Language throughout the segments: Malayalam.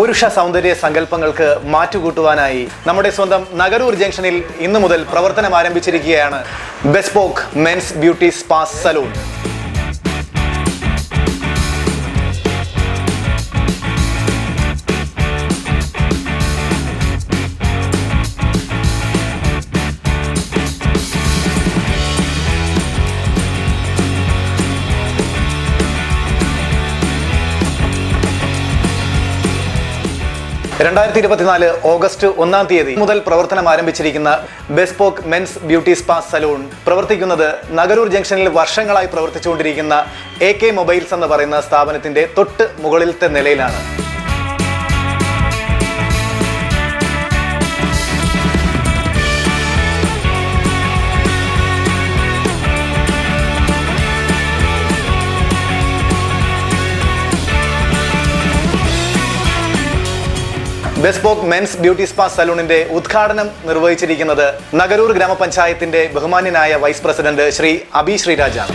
പുരുഷ സൗന്ദര്യ സങ്കല്പങ്ങൾക്ക് മാറ്റുകൂട്ടുവാനായി നമ്മുടെ സ്വന്തം നഗരൂർ ജംഗ്ഷനിൽ ഇന്നു മുതൽ പ്രവർത്തനം ആരംഭിച്ചിരിക്കുകയാണ് bespoke men's beauty spa salon. രണ്ടായിരത്തി ഇരുപത്തിനാല് ഓഗസ്റ്റ് ഒന്നാം തീയതി മുതൽ പ്രവർത്തനം ആരംഭിച്ചിരിക്കുന്ന bespoke men's beauty spa salon പ്രവർത്തിക്കുന്നത് നഗരൂർ ജംഗ്ഷനിൽ വർഷങ്ങളായി പ്രവർത്തിച്ചുകൊണ്ടിരിക്കുന്ന എ കെ മൊബൈൽസ് എന്ന് പറയുന്ന സ്ഥാപനത്തിന്റെ തൊട്ട് മുകളിലത്തെ നിലയിലാണ്. ബെസ്പോക്ക് മെൻസ് ബ്യൂട്ടി സ്പാ സലൂണിന്റെ ഉദ്ഘാടനം നിർവഹിച്ചിരിക്കുന്നത് നഗരൂർ ഗ്രാമപഞ്ചായത്തിന്റെ ബഹുമാന്യനായ വൈസ് പ്രസിഡന്റ് ശ്രീ അബി ശ്രീരാജാണ്.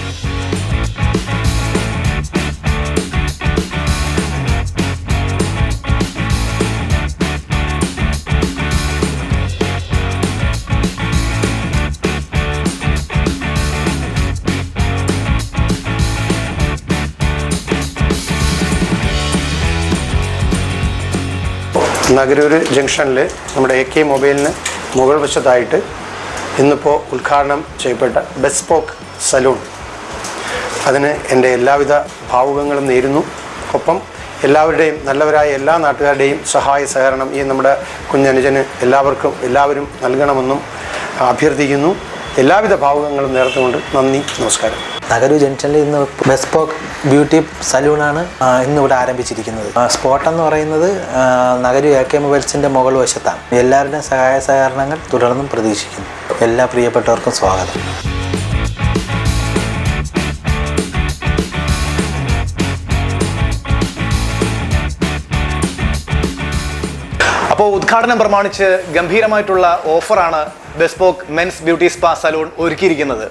നഗരൂർ ജംഗ്ഷനിൽ നമ്മുടെ എ കെ മൊബൈലിന് മുകൾ വശത്തായിട്ട് ഇന്നിപ്പോൾ ഉദ്ഘാടനം ചെയ്യപ്പെട്ട ബെസ്പോക്ക് സലൂൺ. അതിന് എന്റെ എല്ലാവിധ ഭാവുകങ്ങളും നേരുന്നു. ഒപ്പം എല്ലാവരുടെയും നല്ലവരായ എല്ലാ നാട്ടുകാരുടെയും സഹായ സഹകരണം ഈ നമ്മുടെ കുഞ്ഞനുജന് എല്ലാവർക്കും എല്ലാവരും നൽകണമെന്നും അഭ്യർത്ഥിക്കുന്നു. എല്ലാവിധ ഭാവുകങ്ങളും നേർത്തുകൊണ്ട് നന്ദി നമസ്കാരം. തകരൂർ ജംഗ്ഷനിൽ ഇന്ന് ബെസ്പോക്ക് ബ്യൂട്ടി സലൂണാണ് ഇന്ന് ഇവിടെ ആരംഭിച്ചിരിക്കുന്നത്. സ്പോട്ട് എന്ന് പറയുന്നത് നഗരു എ കെ മൊബൈൽസിന്റെ മുകൾ വശത്താണ്. എല്ലാവരുടെയും സഹായ സഹകരണങ്ങൾ തുടർന്നും പ്രതീക്ഷിക്കുന്നു. എല്ലാ പ്രിയപ്പെട്ടവർക്കും സ്വാഗതം. അപ്പോൾ ഉദ്ഘാടനം പ്രമാണിച്ച് ഗംഭീരമായിട്ടുള്ള ഓഫറാണ് bespoke men's beauty spa salon ഒരുക്കിയിരിക്കുന്നത്.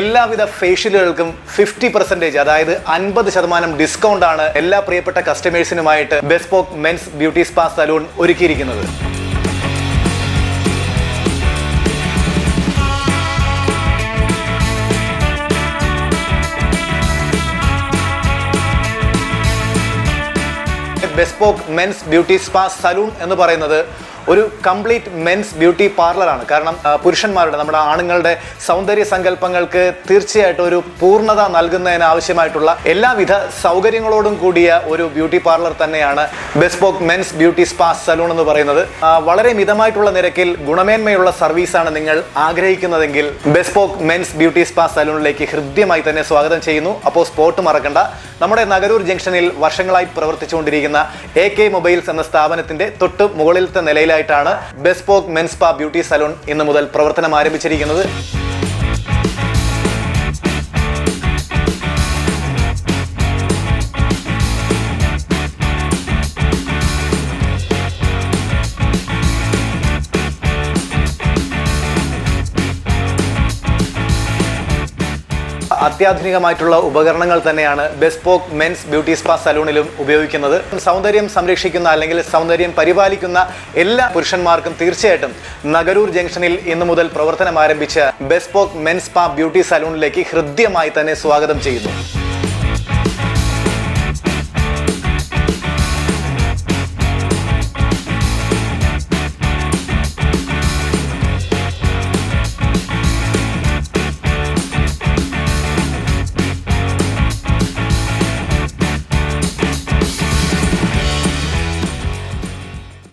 എല്ലാവിധ ഫേഷ്യലുകൾക്കും ഫിഫ്റ്റി പെർസെന്റേജ് അതായത് അൻപത് ശതമാനം ഡിസ്കൗണ്ട് ആണ് എല്ലാ പ്രിയപ്പെട്ട കസ്റ്റമേഴ്സിനുമായിട്ട് bespoke men's beauty spa salon ഒരുക്കിയിരിക്കുന്നത്. Bespoke men's beauty spa salon എന്ന് പറയുന്നത് ഒരു കംപ്ലീറ്റ് മെൻസ് ബ്യൂട്ടി പാർലറാണ് കാരണം പുരുഷന്മാരുടെ നമ്മുടെ ആണുങ്ങളുടെ സൗന്ദര്യ സങ്കല്പങ്ങൾക്ക് തീർച്ചയായിട്ടും ഒരു പൂർണത നൽകുന്നതിന് ആവശ്യമായിട്ടുള്ള എല്ലാവിധ സൗകര്യങ്ങളോടും കൂടിയ ഒരു ബ്യൂട്ടി പാർലർ തന്നെയാണ് bespoke men's beauty spa salon എന്ന് പറയുന്നത്. വളരെ മിതമായിട്ടുള്ള നിരക്കിൽ ഗുണമേന്മയുള്ള സർവീസാണ് നിങ്ങൾ ആഗ്രഹിക്കുന്നതെങ്കിൽ ബെസ്പോക്ക് മെൻസ് ബ്യൂട്ടി സ്പാ സലൂണിലേക്ക് ഹൃദ്യമായി തന്നെ സ്വാഗതം ചെയ്യുന്നു. അപ്പോൾ സ്പോട്ട് മറക്കണ്ട. നമ്മുടെ നഗരൂർ ജംഗ്ഷനിൽ വർഷങ്ങളായി പ്രവർത്തിച്ചുകൊണ്ടിരിക്കുന്ന എ കെ മൊബൈൽസ് എന്ന സ്ഥാപനത്തിന്റെ തൊട്ട് മുകളിലത്തെ നിലയിലായിട്ടാണ് bespoke men's spa beauty salon ഇന്ന് മുതൽ പ്രവർത്തനം ആരംഭിച്ചിരിക്കുന്നത്. അത്യാധുനികമായിട്ടുള്ള ഉപകരണങ്ങൾ തന്നെയാണ് ബെസ്പോക്ക് മെൻസ് ബ്യൂട്ടി സ്പാ സലൂണിലും ഉപയോഗിക്കുന്നത്. സൗന്ദര്യം സംരക്ഷിക്കുന്ന അല്ലെങ്കിൽ സൗന്ദര്യം പരിപാലിക്കുന്ന എല്ലാ പുരുഷന്മാർക്കും തീർച്ചയായിട്ടും നഗരൂർ ജംഗ്ഷനിൽ ഇന്നു മുതൽ പ്രവർത്തനം ആരംഭിച്ച ബെസ്പോക്ക് മെൻസ് സ്പാ ബ്യൂട്ടി സലൂണിലേക്ക് ഹൃദ്യമായി തന്നെ സ്വാഗതം ചെയ്യുന്നു.